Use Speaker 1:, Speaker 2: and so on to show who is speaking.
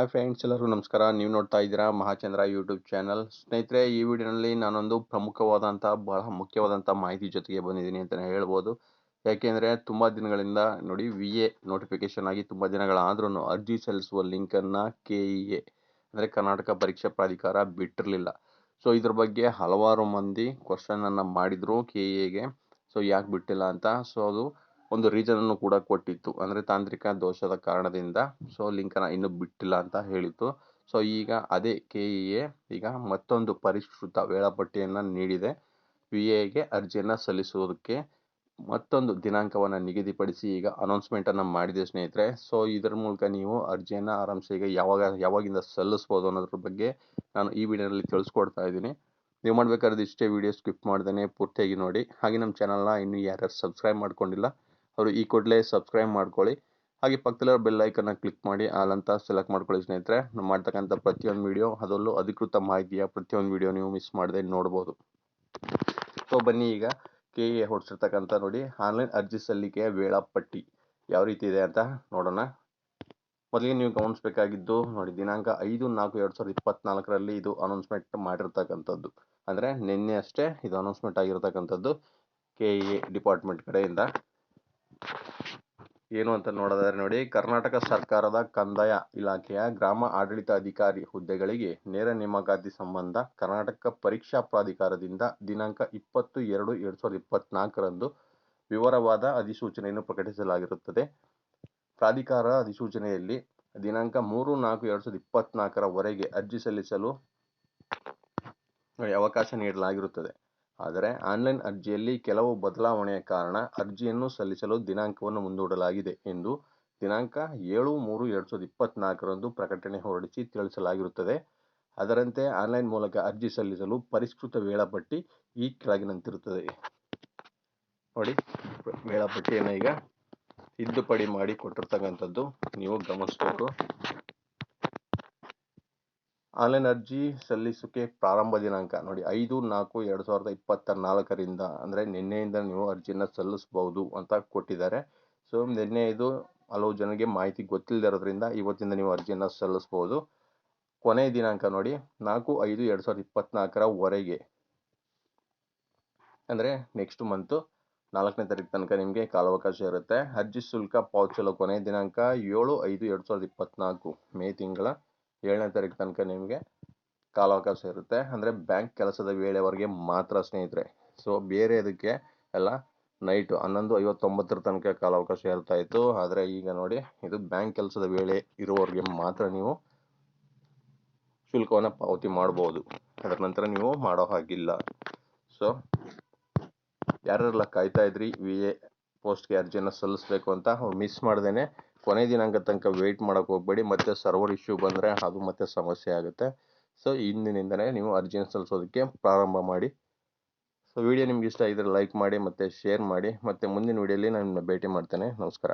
Speaker 1: Hi friends ಎಲ್ಲರೂ ನಮಸ್ಕಾರ. ನೀವು ನೋಡ್ತಾ ಇದ್ದೀರಾ ಮಹಾಚಂದ್ರ ಯೂಟ್ಯೂಬ್ ಚಾನಲ್ ಸ್ನೇಹಿತರೆ, ಈ ವಿಡಿಯೋನಲ್ಲಿ ನಾನೊಂದು ಪ್ರಮುಖವಾದಂಥ, ಬಹಳ ಮುಖ್ಯವಾದಂಥ ಮಾಹಿತಿ ಜೊತೆಗೆ ಬಂದಿದ್ದೀನಿ ಅಂತಲೇ ಹೇಳ್ಬೋದು. ಯಾಕೆಂದರೆ, ತುಂಬ ದಿನಗಳಿಂದ ನೋಡಿ ವಿ ಎ ನೋಟಿಫಿಕೇಶನ್ ಆಗಿ ತುಂಬ ದಿನಗಳಾದ್ರೂ ಅರ್ಜಿ ಸಲ್ಲಿಸುವ ಲಿಂಕನ್ನು ಕೆ ಇ ಎ ಅಂದರೆ ಕರ್ನಾಟಕ ಪರೀಕ್ಷಾ ಪ್ರಾಧಿಕಾರ ಬಿಟ್ಟಿರಲಿಲ್ಲ. ಸೊ ಇದ್ರ ಬಗ್ಗೆ ಹಲವಾರು ಮಂದಿ ಕ್ವಶನನ್ನು ಮಾಡಿದರು ಕೆ ಇ ಎಗೆ ಸೊ ಯಾಕೆ ಬಿಟ್ಟಿಲ್ಲ ಅಂತ? ಸೊ ಅದು ಒಂದು ರೀಸನನ್ನು ಕೂಡ ಕೊಟ್ಟಿತ್ತು. ಅಂದರೆ ತಾಂತ್ರಿಕ ದೋಷದ ಕಾರಣದಿಂದ ಸೊ ಲಿಂಕನ್ನು ಇನ್ನೂ ಬಿಟ್ಟಿಲ್ಲ ಅಂತ ಹೇಳಿತ್ತು. ಸೊ ಈಗ ಅದೇ ಕೆ ಎ ಈಗ ಮತ್ತೊಂದು ಪರಿಷ್ಕೃತ ವೇಳಾಪಟ್ಟಿಯನ್ನು ನೀಡಿದೆ. ವಿ ಎಗೆ ಅರ್ಜಿಯನ್ನು ಸಲ್ಲಿಸುವುದಕ್ಕೆ ಮತ್ತೊಂದು ದಿನಾಂಕವನ್ನು ನಿಗದಿಪಡಿಸಿ ಈಗ ಅನೌನ್ಸ್ಮೆಂಟನ್ನು ಮಾಡಿದೆ ಸ್ನೇಹಿತರೆ. ಸೊ ಇದರ ಮೂಲಕ ನೀವು ಅರ್ಜಿಯನ್ನು ಆರಾಮ್ಸೆ ಈಗ ಯಾವಾಗ, ಯಾವಾಗಿಂದ ಸಲ್ಲಿಸ್ಬೋದು ಅನ್ನೋದ್ರ ಬಗ್ಗೆ ನಾನು ಈ ವಿಡಿಯೋನಲ್ಲಿ ತಿಳಿಸ್ಕೊಡ್ತಾ ಇದ್ದೀನಿ. ನೀವು ಮಾಡಬೇಕಾದ್ರೆ ಇಷ್ಟೇ ವಿಡಿಯೋ ಸ್ಕಿಪ್ ಮಾಡ್ದೇ ಪೂರ್ತಿಯಾಗಿ ನೋಡಿ. ಹಾಗೆ ನಮ್ಮ ಚಾನಲ್ನ ಇನ್ನೂ ಯಾರ್ಯಾರು ಸಬ್ಸ್ಕ್ರೈಬ್ ಮಾಡ್ಕೊಂಡಿಲ್ಲ ಅವರು ಈ ಕೂಡಲೇ ಸಬ್ಸ್ಕ್ರೈಬ್ ಮಾಡ್ಕೊಳ್ಳಿ. ಹಾಗೆ ಪಕ್ಕದಲ್ಲಿರೋ ಬೆಲ್ ಐಕನ್ನ ಕ್ಲಿಕ್ ಮಾಡಿ ಆಲ್ ಅಂತ ಸೆಲೆಕ್ಟ್ ಮಾಡ್ಕೊಳ್ಳಿ ಸ್ನೇಹಿತರೆ. ನಾವು ಮಾಡ್ತಕ್ಕಂಥ ಪ್ರತಿಯೊಂದು ವಿಡಿಯೋ ಅದರಲ್ಲೂ ಅಧಿಕೃತ ಮಾಹಿತಿಯ ಪ್ರತಿಯೊಂದು ವಿಡಿಯೋ ನೀವು ಮಿಸ್ ಮಾಡದೆ ನೋಡ್ಬೋದು. ಸೊ ಬನ್ನಿ ಈಗ ಕೆ ಎ ಹೊಡ್ಸಿರ್ತಕ್ಕಂಥ ನೋಡಿ ಆನ್ಲೈನ್ ಅರ್ಜಿ ಸಲ್ಲಿಕೆಯ ವೇಳಾಪಟ್ಟಿ ಯಾವ ರೀತಿ ಇದೆ ಅಂತ ನೋಡೋಣ. ಮೊದಲಿಗೆ ನೀವು ಗಮನಿಸಬೇಕಾಗಿದ್ದು ನೋಡಿ, ದಿನಾಂಕ ಐದು ನಾಲ್ಕು ಎರಡು ಸಾವಿರದ ಇಪ್ಪತ್ನಾಲ್ಕರಲ್ಲಿ ಇದು ಅನೌನ್ಸ್ಮೆಂಟ್ ಮಾಡಿರ್ತಕ್ಕಂಥದ್ದು. ಅಂದರೆ ನಿನ್ನೆ ಅಷ್ಟೇ ಇದು ಅನೌನ್ಸ್ಮೆಂಟ್ ಆಗಿರತಕ್ಕಂಥದ್ದು ಕೆ ಎ ಡಿಪಾರ್ಟ್ಮೆಂಟ್ ಕಡೆಯಿಂದ. ಏನು ಅಂತ ನೋಡೋದಾದ್ರೆ ನೋಡಿ, ಕರ್ನಾಟಕ ಸರ್ಕಾರದ ಕಂದಾಯ ಇಲಾಖೆಯ ಗ್ರಾಮ ಆಡಳಿತ ಅಧಿಕಾರಿ ಹುದ್ದೆಗಳಿಗೆ ನೇರ ನೇಮಕಾತಿ ಸಂಬಂಧ ಕರ್ನಾಟಕ ಪರೀಕ್ಷಾ ಪ್ರಾಧಿಕಾರದಿಂದ ದಿನಾಂಕ ಇಪ್ಪತ್ತು ಎರಡು ಎರಡ್ ಸಾವಿರದ ಇಪ್ಪತ್ನಾಲ್ಕರಂದು ವಿವರವಾದ ಅಧಿಸೂಚನೆಯನ್ನು ಪ್ರಕಟಿಸಲಾಗಿರುತ್ತದೆ. ಪ್ರಾಧಿಕಾರ ಅಧಿಸೂಚನೆಯಲ್ಲಿ ದಿನಾಂಕ ಮೂರು ನಾಲ್ಕು ಎರಡ್ ಸಾವಿರದ ಇಪ್ಪತ್ನಾಲ್ಕರವರೆಗೆ ಅರ್ಜಿ ಸಲ್ಲಿಸಲು ಅವಕಾಶ ನೀಡಲಾಗಿರುತ್ತದೆ. ಆದರೆ ಆನ್ಲೈನ್ ಅರ್ಜಿಯಲ್ಲಿ ಕೆಲವು ಬದಲಾವಣೆಯ ಕಾರಣ ಅರ್ಜಿಯನ್ನು ಸಲ್ಲಿಸಲು ದಿನಾಂಕವನ್ನು ಮುಂದೂಡಲಾಗಿದೆ ಎಂದು ದಿನಾಂಕ ಏಳು ಮೂರು ಎರಡು ಸಾವಿರದ ಇಪ್ಪತ್ನಾಲ್ಕರಂದು ಪ್ರಕಟಣೆ ಹೊರಡಿಸಿ ತಿಳಿಸಲಾಗಿರುತ್ತದೆ. ಅದರಂತೆ ಆನ್ಲೈನ್ ಮೂಲಕ ಅರ್ಜಿ ಸಲ್ಲಿಸಲು ಪರಿಷ್ಕೃತ ವೇಳಾಪಟ್ಟಿ ಈ ಕೆಳಗಿನಂತಿರುತ್ತದೆ. ನೋಡಿ, ವೇಳಾಪಟ್ಟಿಯನ್ನು ಈಗ ತಿದ್ದುಪಡಿ ಮಾಡಿ ಕೊಟ್ಟಿರ್ತಕ್ಕಂಥದ್ದು ನೀವು ಗಮನಿಸಬೇಕು. ಆನ್ಲೈನ್ ಅರ್ಜಿ ಸಲ್ಲಿಸೋಕೆ ಪ್ರಾರಂಭ ದಿನಾಂಕ ನೋಡಿ ಐದು, ನಾಲ್ಕು, ಎರಡು ಸಾವಿರದ ಇಪ್ಪತ್ತ ನಾಲ್ಕರಿಂದ ಅಂದರೆ ನಿನ್ನೆಯಿಂದ ನೀವು ಅರ್ಜಿನ ಸಲ್ಲಿಸ್ಬೋದು ಅಂತ ಕೊಟ್ಟಿದ್ದಾರೆ. ಸೊ, ನಿನ್ನೆ ಇದು ಹಲವು ಜನರಿಗೆ ಮಾಹಿತಿ ಗೊತ್ತಿಲ್ಲದಿರೋದ್ರಿಂದ ಇವತ್ತಿಂದ ನೀವು ಅರ್ಜಿಯನ್ನು ಸಲ್ಲಿಸ್ಬೋದು ಕೊನೆಯ ದಿನಾಂಕ ನೋಡಿ ನಾಲ್ಕು, ಐದು, ಎರಡು ಸಾವಿರದ ಇಪ್ಪತ್ತ್ನಾಲ್ಕರವರೆಗೆ ಅಂದರೆ ನೆಕ್ಸ್ಟ್ ಮಂತು ನಾಲ್ಕನೇ ತಾರೀಕು ತನಕ ನಿಮಗೆ ಕಾಲಾವಕಾಶ ಇರುತ್ತೆ. ಅರ್ಜಿ ಶುಲ್ಕ ಪಾವತಿಸಲು ಕೊನೆಯ ದಿನಾಂಕ ಏಳು, ಐದು, ಎರಡು ಸಾವಿರದ ಇಪ್ಪತ್ತ್ನಾಲ್ಕು ಮೇ ತಿಂಗಳ. ಏಳನೇ ತಾರೀಕು ತನಕ ನಿಮಗೆ ಕಾಲಾವಕಾಶ ಇರುತ್ತೆ. ಅಂದರೆ ಬ್ಯಾಂಕ್ ಕೆಲಸದ ವೇಳೆವರೆಗೆ ಮಾತ್ರ ಸ್ನೇಹಿತರೆ. ಸೊ ಬೇರೆ ಅದಕ್ಕೆ ಎಲ್ಲ ನೈಟು ಹನ್ನೊಂದು ಐವತ್ತೊಂಬತ್ತರ ತನಕ ಕಾಲಾವಕಾಶ ಇರ್ತಾ ಇತ್ತು. ಆದರೆ ಈಗ ನೋಡಿ, ಇದು ಬ್ಯಾಂಕ್ ಕೆಲಸದ ವೇಳೆ ಇರುವವರಿಗೆ ಮಾತ್ರ ನೀವು ಶುಲ್ಕವನ್ನು ಪಾವತಿ ಮಾಡ್ಬೋದು. ಅದರ ನಂತರ ನೀವು ಮಾಡೋ ಹಾಗಿಲ್ಲ. ಸೊ ಯಾರೆಲ್ಲ ಕಾಯ್ತಾ ಇದ್ರಿ ವಿ ಎ ಪೋಸ್ಟ್ಗೆ ಅರ್ಜಿಯನ್ನು ಸಲ್ಲಿಸಬೇಕು ಅಂತ ಮಿಸ್ ಮಾಡ್ದೇ ಕೊನೆ ದಿನಾಂಕ ತನಕ ವೆಯ್ಟ್ ಮಾಡೋಕ್ಕೆ ಹೋಗಬೇಡಿ, ಮತ್ತೆ ಸರ್ವರ್ ಇಶ್ಯೂ ಬಂದರೆ ಅದು ಮತ್ತೆ ಸಮಸ್ಯೆ ಆಗುತ್ತೆ. ಸೊ ಇಂದಿನಿಂದಲೇ ನೀವು ಅರ್ಜಿನ ಸಲ್ಲಿಸೋದಕ್ಕೆ ಪ್ರಾರಂಭ ಮಾಡಿ. ಸೊ ವಿಡಿಯೋ ನಿಮ್ಗೆ ಇಷ್ಟ ಇದ್ದರೆ ಲೈಕ್ ಮಾಡಿ, ಮತ್ತು ಶೇರ್ ಮಾಡಿ, ಮತ್ತು ಮುಂದಿನ ವಿಡಿಯೋಲಿ ನಾನು ಭೇಟಿ ಮಾಡ್ತೇನೆ. ನಮಸ್ಕಾರ.